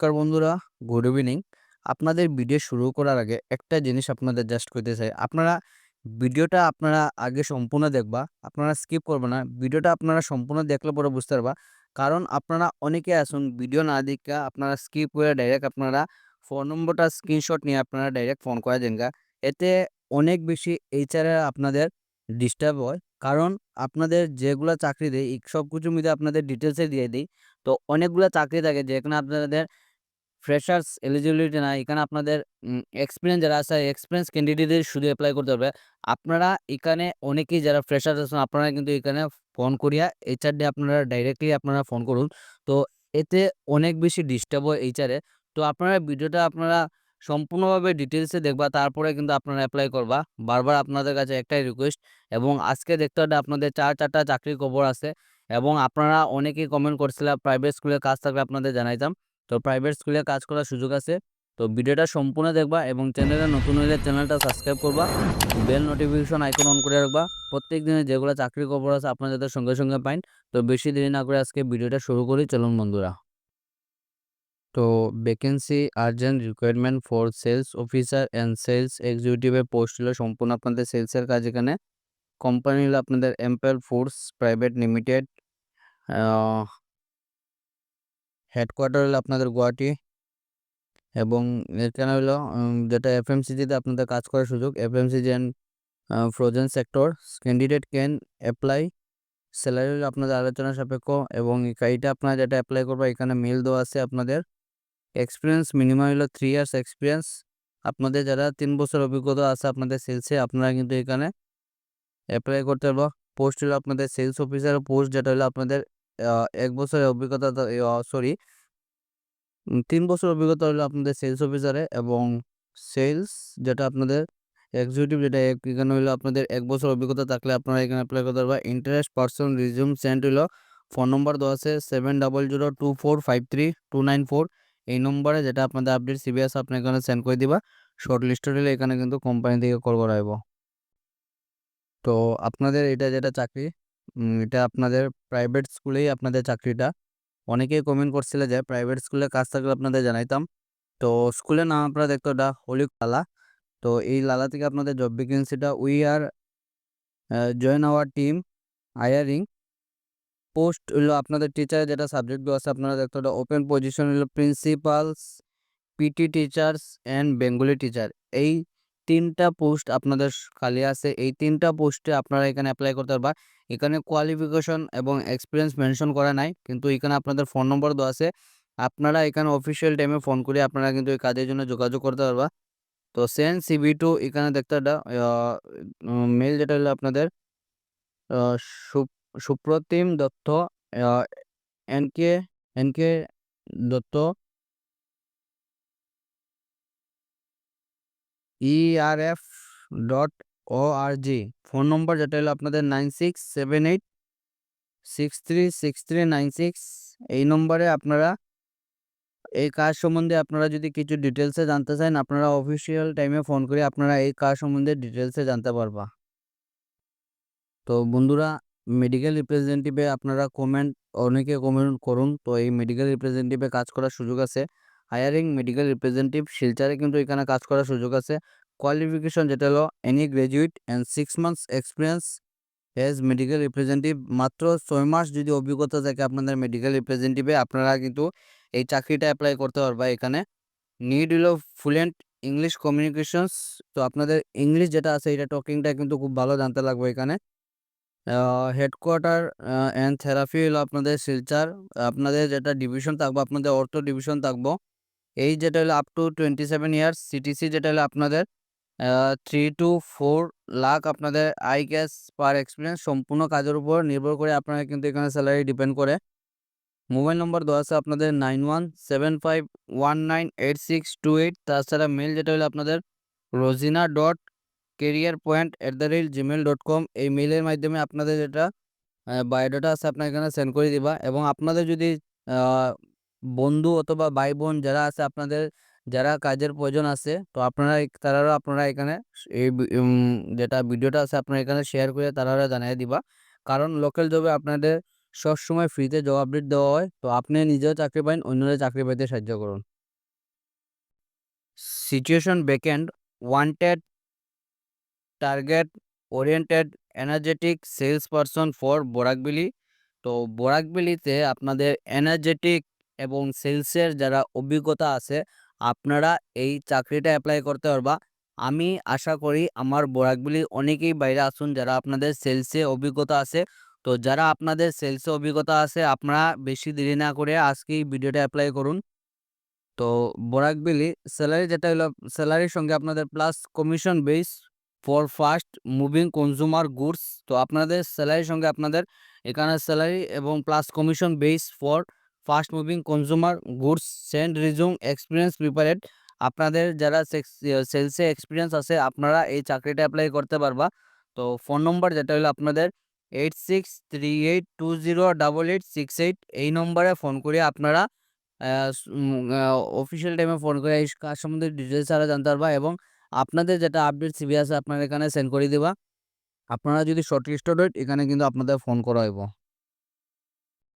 নমস্কার বন্ধুরা, good evening. আপনাদের ভিডিও শুরু করার আগে একটা জিনিস আপনাদের জাস্ট করতে চাই। আপনারা ভিডিওটা আপনারা আগে সম্পূর্ণ দেখবা, আপনারা স্কিপ করবে না। ভিডিওটা আপনারা সম্পূর্ণ দেখলে পরে বুঝতে পারবা। কারণ আপনারা অনেকে আসুন ভিডিও না দেখা আপনারা স্কিপ করে ডাইরেক্ট আপনারা ফোন নম্বরটা স্ক্রিনশট নিয়ে আপনারা ডাইরেক্ট ফোন করে দেন এতে অনেক বেশি এইচআরে আপনাদের ডিস্টার্ব হয়। কারণ আপনাদের যেগুলো চাকরি দেয় সব কিছু মিলে আপনাদের ডিটেলসে দিয়ে দিই তো অনেকগুলো চাকরি থাকে যেখানে আপনাদের ফ্রেশার্স এলিজিবিলিটি না এখানে আপনাদের এক্সপিরিয়েন্স যারা আছে এক্সপিরিয়েন্স ক্যান্ডিডেটদের শুধু অ্যাপ্লাই করতে হবে। আপনারা এখানে অনেকেই যারা ফ্রেশার্স আছেন, আপনারা কিন্তু এখানে ফোন করিয়া এইচআর ডে আপনারা ডাইরেক্টলি আপনারা ফোন করুন। তো এতে অনেক বেশি ডিস্টার্ব হয় এইচআরে তো আপনারা ভিডিওটা আপনারা সম্পূর্ণভাবে ডিটেলসে দেখবা, তারপরে কিন্তু আপনারা অ্যাপ্লাই করবা। বারবার আপনাদের কাছে একটাই রিকোয়েস্ট এবং আজকে দেখতে হবে আপনাদের চার, চারটা চাকরির খবর আছে। এবং আপনারা অনেকেই কমেন্ট করছিলেন প্রাইভেট স্কুলে কাজ থাকলে আপনাদের জানাইতাম। তো প্রাইভেট স্কুলে কাজ করার সুযোগ আছে। তো ভিডিওটা সম্পূর্ণ দেখবা এবং চ্যানেলে নতুন হলে চ্যানেলটা সাবস্ক্রাইব করবা। বেল নোটিফিকেশন আইকন অন করে রাখবা। প্রত্যেক দিনে যেগুলো চাকরির খবর আছে আপনারা যাতে সঙ্গে সঙ্গে পাইন। তো বেশি দেরি না করে আজকে ভিডিওটা শুরু করি, চলুন বন্ধুরা। তো vacancy urgent requirement for sales officer and sales এক্সিকিউটিভের post হলো সম্পূর্ণ আপনাদের সেলসের কাজ এখানে। কোম্পানি হলো আপনাদের এম্পেল ফুডস প্রাইভেট লিমিটেড হেডকোয়ার্টার হলো আপনাদের গুয়াহাটি এবং এখানে হলো যেটা এফ এম এফএমসিজিতে আপনাদের কাজ করার সুযোগ। F M FMCG and frozen sector candidate can apply salary হলো আপনাদের আলোচনা সাপেক্ষ এবং এইটা আপনারা যেটা অ্যাপ্লাই করব, এখানে মেল দেওয়া আছে আপনাদের। এক্সপিরিয়েন্স মিনিমাম হলো থ্রি ইয়ার্স এক্সপিরিয়েন্স আপনাদের যারা তিন বছর অভিজ্ঞতা আছে আপনাদের সেলসে আপনারা কিন্তু এখানে অ্যাপ্লাই করতে পারব। পোস্ট হলো আপনাদের সেলস অফিসার পোস্ট যেটা হলো আপনাদের এক বছরের অভিজ্ঞতা সরি তিন বছর অভিজ্ঞতা হলো আপনাদের সেলস অফিসারে এবং সেলস যেটা আপনাদের এক্সিকিউটিভ যেটা এখানে হলো আপনাদের এক বছর অভিজ্ঞতা থাকলে আপনারা এখানে অ্যাপ্লাই করতে পারবেন। ইন্টারেস্ট পার্সন রিজিউম সেন্ট হলো ফোন নম্বর দেওয়া আছে seven double zero two four five three two nine four এই নম্বরে যেটা আপনাদের আপডেট সিবিএস আপনি এখানে সেন্ড করে দিবা শর্ট লিস্টেড হলে এখানে কিন্তু কোম্পানি থেকে কল করা হইব তো আপনাদের এটা যেটা চাকরি এটা আপনাদের প্রাইভেট স্কুলেই আপনাদের চাকরিটা। অনেকেই কমেন্ট করছিলে যে প্রাইভেট স্কুলে কাজ থাকলে আপনাদের জানাইতাম। তো স্কুলের নাম আপনারা দেখতো এটা হলিক লালা। তো এই লালা থেকে আপনাদের job ভ্যাকেন্সিটা we are join our team hiring post হলো আপনাদের টিচার যেটা সাবজেক্টগুলো আছে, আপনারা দেখতে ওটা ওপেন পজিশন হলো principals PT teachers and Bengali teacher এই তিনটা পোস্ট আপনাদের খালি আছে। এই তিনটা পোস্টে আপনারা এখানে অ্যাপ্লাই করতে পারবা। এখানে কোয়ালিফিকেশন এবং এক্সপিরিয়েন্স মেনশন করা নাই, কিন্তু এখানে আপনাদের ফোন নম্বর দেওয়া আছে। আপনারা এখানে অফিসিয়াল টাইমে ফোন করে আপনারা কিন্তু এই কাজের জন্য যোগাযোগ করতে পারবা। তো সেন সিবি টু এখানে দেখতে মেল যেটা হলো আপনাদের Supratim Datta N K N K Datta ERF dot O R G phone number যেটা হলো আপনাদের nine six seven eight six three six three nine six এই নম্বরে আপনারা এই কাজ সম্বন্ধে আপনারা যদি কিছু ডিটেলসে জানতে চান, আপনারা অফিসিয়াল টাইমে ফোন করে আপনারা এই কাজ সম্বন্ধে ডিটেলসে জানতে পারবা। তো বন্ধুরা মেডিকেল রিপ্রেজেন্টেটিভে আপনারা কমেন্ট অনেকে কমেন্ট করুন। তো এই মেডিকেল রিপ্রেজেন্টেটিভে কাজ করার সুযোগ আছে। হায়ারিং মেডিকেল রিপ্রেজেন্টেটিভ শিলচারে কিন্তু এখানে কাজ করার সুযোগ আছে। কোয়ালিফিকেশন যেটা হলো any graduate and six months experience as medical representative মাত্র ছয় মাস যদি অভিজ্ঞতা থাকে আপনাদের মেডিকেল রিপ্রেজেন্টেটিভে আপনারা কিন্তু এই চাকরিটা অ্যাপ্লাই করতে পারবা এখানে। নিড হলো ফ্লুয়েন্ট ইংলিশ কমিউনিকেশনস তো আপনাদের ইংলিশ যেটা আছে, এটা টকিংটা কিন্তু খুব ভালো জানতে লাগবে এখানে। হেডকোয়ার্টার অ্যান্ড থেরাপি হলো আপনাদের শিলচার। আপনাদের যেটা ডিভিশন থাকব, আপনাদের অর্থ ডিভিশন থাকব। এই যেটা হলো up to twenty seven years CTC যেটা হলো আপনাদের থ্রি টু ফোর লাখ আপনাদের আই গ্যাস পার এক্সপিরিয়েন্স সম্পূর্ণ কাজের উপর নির্ভর করে আপনারা কিন্তু এখানে স্যালারি ডিপেন্ড করে। মোবাইল নম্বর দেওয়া আছে আপনাদের nine one seven five one nine eight six two eight তাছাড়া মেল যেটা হলো আপনাদের Rojina dot career point at the rate Gmail dot com এই মেলের মাধ্যমে আপনাদের যেটা বায়োডাটা আছে, আপনার এখানে সেন্ড করে দিবা। এবং আপনাদের যদি বন্ধু অথবা ভাই বোন যারা আছে আপনাদের, যারা কাজের প্রয়োজন আছে, তো আপনারা তারাও আপনারা এখানে এই যেটা ভিডিওটা আছে আপনারা এখানে শেয়ার করে তারাও জানিয়ে দিবা। কারণ লোকাল জবে আপনাদের সবসময় ফ্রিতে জব আপডেট দেওয়া হয়, তো আপনি নিজেও চাকরি পাইন অন্যদের চাকরি পাইতে সাহায্য করুন। Situation vacant wanted target oriented energetic sales person for Barak Valley তো বরাকবিলিতে আপনাদের এনার্জেটিক এবং সেলসের যারা অভিজ্ঞতা আছে, আপনারা এই চাকরিটা অ্যাপ্লাই করতে পারবা। আমি আশা করি আমার বরাকবিলি অনেকেই বাইরে আসুন যারা আপনাদের সেলসে অভিজ্ঞতা আছে। তো যারা আপনাদের সেলসে অভিজ্ঞতা আছে, আপনারা বেশি দেরি না করে আজকেই ভিডিওটা অ্যাপ্লাই করুন। তো বরাকবিলি স্যালারি যেটা হলো স্যালারির সঙ্গে আপনাদের plus commission base for fast moving consumer goods তো আপনাদের স্যালারির সঙ্গে আপনাদের এখানে স্যালারি এবং plus commission base for fast moving consumer, goods send resume, experience prepared আপনাদের যারা সেলসে এক্সপিরিয়েন্স আছে, আপনারা এই চাকরিটা অ্যাপ্লাই করতে পারবা। তো ফোন নম্বর যেটা হলো আপনাদের, eight six three eight two zero double eight six eight, এই নম্বরে ফোন করে আপনারা অফিসিয়াল টাইমে ফোন করে এই কাজ সম্বন্ধে ডিটেলস আরও জানতে পারবা এবং আপনাদের যেটা আপডেট সিবি আছে, আপনারা এখানে সেন্ড করে দিবা। আপনারা যদি শর্ট লিস্টেড এখানে কিন্তু আপনাদের ফোন করা হইব।